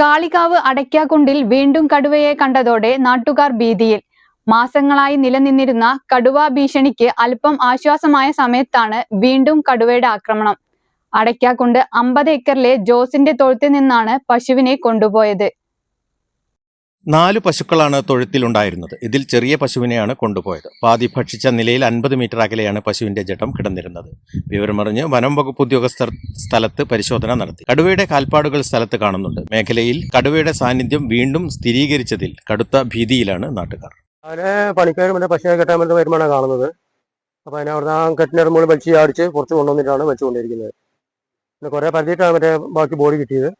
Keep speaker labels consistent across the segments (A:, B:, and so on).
A: കാളികാവ് അടയ്ക്കാക്കുണ്ടിൽ വീണ്ടും കടുവയെ കണ്ടതോടെ നാട്ടുകാർ ഭീതിയിൽ. മാസങ്ങളായി നിലനിന്നിരുന്ന കടുവ ഭീഷണിക്ക് അല്പം ആശ്വാസമായ സമയത്താണ് വീണ്ടും കടുവയുടെ ആക്രമണം. അടയ്ക്കാക്കുണ്ട് അമ്പത് ഏക്കറിലെ ജോസിന്റെ തൊഴുത്തിൽ നിന്നാണ് പശുവിനെ കൊണ്ടുപോയത്.
B: നാല് പശുക്കളാണ് തൊഴുത്തിലുണ്ടായിരുന്നത്. ഇതിൽ ചെറിയ പശുവിനെയാണ് കൊണ്ടുപോയത്. പാതി ഭക്ഷിച്ച നിലയിൽ അൻപത് മീറ്റർ അകലെയാണ് പശുവിന്റെ ജഡം കിടന്നിരുന്നത്. വിവരമറിഞ്ഞ് വനം വകുപ്പ് ഉദ്യോഗസ്ഥർ സ്ഥലത്ത് പരിശോധന നടത്തി. കടുവയുടെ കാൽപ്പാടുകൾ സ്ഥലത്ത് കാണുന്നുണ്ട്. മേഖലയിൽ കടുവയുടെ സാന്നിധ്യം വീണ്ടും സ്ഥിരീകരിച്ചതിൽ കടുത്ത ഭീതിയിലാണ് നാട്ടുകാർ.
C: അതിനെ പണിക്കാരും മറ്റേ പശുവിനെ കെട്ടാൻ വേണ്ടി വരുമാണ് കാണുന്നത്. അപ്പോൾ അതിനെ അവിടുന്ന് ആ കെട്ടിന്റെ മുകളിൽ വലിച്ച് അടിച്ച് പുറത്ത് കൊണ്ടുവന്നിട്ടാണ് വെച്ചുകൊണ്ടിരിക്കുന്നത് പിന്നെ കുറേ പരത്തിയിട്ടാണ് മറ്റേ ബാക്കി ബോഡി കിട്ടിയത്.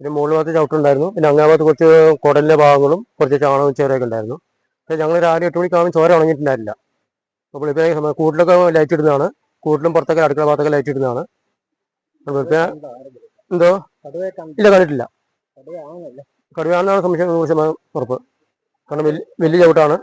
C: പിന്നെ മുകളിൽ ഭാഗത്ത് ചവിട്ടുണ്ടായിരുന്നു. പിന്നെ അങ്ങേ ഭാഗത്ത് കുറച്ച് കുടലിലെ ഭാഗങ്ങളും കുറച്ച് ചാണകവും ചോരയൊക്കെ ഉണ്ടായിരുന്നു. പക്ഷേ ഞങ്ങൾ രാവിലെ എട്ട് മണിക്കാവുമ്പോൾ ചോര ഉണങ്ങിയിട്ടുണ്ടായിരുന്നില്ല. അപ്പോൾ ഇപ്പോൾ കൂട്ടിലൊക്കെ ലൈറ്റ് ഇടുന്നതാണ്. കൂട്ടിലും പുറത്തൊക്കെ അടുക്കള ഭാഗത്തൊക്കെ ലൈറ്റ് ഇടുന്നതാണ്. എന്തോ? ഇല്ല കണ്ടിട്ടില്ല. കടുവയാണെന്നാണ് സംശയം ഉറപ്പ്. കാരണം വലിയ ചവിട്ടാണ്.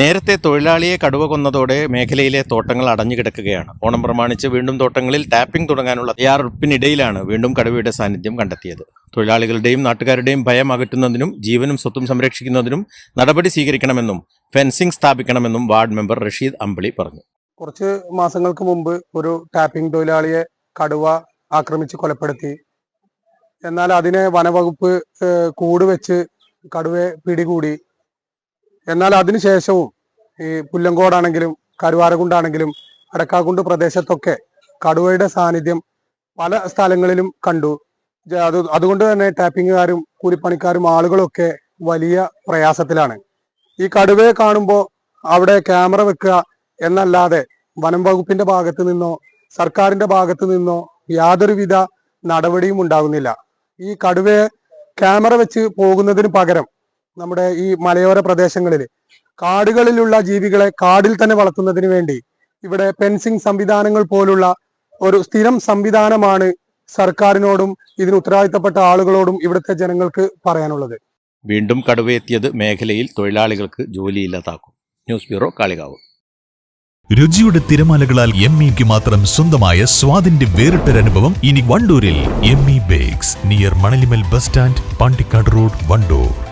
B: നേരത്തെ തൊഴിലാളിയെ കടുവ കൊന്നതോടെ മേഖലയിലെ തോട്ടങ്ങൾ അടഞ്ഞു കിടക്കുകയാണ്. ഓണം പ്രമാണിച്ച് വീണ്ടും തോട്ടങ്ങളിൽ ടാപ്പിംഗ് തുടങ്ങാനുള്ള തയ്യാറെടുപ്പിനിടയിലാണ് വീണ്ടും കടുവയുടെ സാന്നിധ്യം കണ്ടെത്തിയത്. തൊഴിലാളികളുടെയും നാട്ടുകാരുടെയും ഭയം അകറ്റുന്നതിനും ജീവനും സ്വത്തും സംരക്ഷിക്കുന്നതിനും നടപടി സ്വീകരിക്കണമെന്നും ഫെൻസിംഗ് സ്ഥാപിക്കണമെന്നും വാർഡ് മെമ്പർ റഷീദ് അമ്പിളി പറഞ്ഞു.
D: കുറച്ച് മാസങ്ങൾക്ക് മുമ്പ് ഒരു ടാപ്പിംഗ് തൊഴിലാളിയെ കടുവ ആക്രമിച്ച് കൊലപ്പെടുത്തി. എന്നാൽ അതിനെ വനവകുപ്പ് കൂടുവെച്ച് കൂട് വെച്ച് കടുവയെ പിടികൂടി. എന്നാൽ അതിനുശേഷവും ഈ പുല്ലങ്കോടാണെങ്കിലും കരുവാരകുണ്ടാണെങ്കിലും അടക്കാക്കുണ്ട് പ്രദേശത്തൊക്കെ കടുവയുടെ സാന്നിധ്യം പല സ്ഥലങ്ങളിലും കണ്ടു. അത് അതുകൊണ്ട് തന്നെ ടാപ്പിങ്ങുകാരും കൂലിപ്പണിക്കാരും ആളുകളൊക്കെ വലിയ പ്രയാസത്തിലാണ്. ഈ കടുവയെ കാണുമ്പോൾ അവിടെ ക്യാമറ വെക്കുക എന്നല്ലാതെ വനം വകുപ്പിന്റെ ഭാഗത്ത് നിന്നോ സർക്കാരിന്റെ ഭാഗത്ത് നിന്നോ യാതൊരുവിധ നടപടിയും ഉണ്ടാകുന്നില്ല ഈ കടുവയെ ക്യാമറ വെച്ച് പോകുന്നതിന് പകരം നമ്മുടെ ഈ മലയോര പ്രദേശങ്ങളിൽ കാടുകളിലുള്ള ജീവികളെ കാടിൽ തന്നെ വളർത്തുന്നതിന് വേണ്ടി ഇവിടെ പെൻസിംഗ് സംവിധാനങ്ങൾ പോലുള്ള ഒരു സ്ഥിരം സംവിധാനമാണ് സർക്കാരിനോടും ഇതിന് ഉത്തരവാദിത്തപ്പെട്ട ആളുകളോടും ഇവിടുത്തെ ജനങ്ങൾക്ക് പറയാനുള്ളത്.
B: വീണ്ടും കടുവയെത്തിയത് മേഖലയിൽ തൊഴിലാളികൾക്ക് ജോലിയില്ലാതാക്കും. News bureau Kalikavu.
E: രുചിയുടെ തിരമാലകളാൽ എം ഇക്ക് മാത്രം സ്വന്തമായ സ്വാദിന്റെ വേറിട്ടൊരനുഭവം ഇനി വണ്ടൂരിൽ M E bakes near Manalimal bus stand Pandikkad road Wandoor.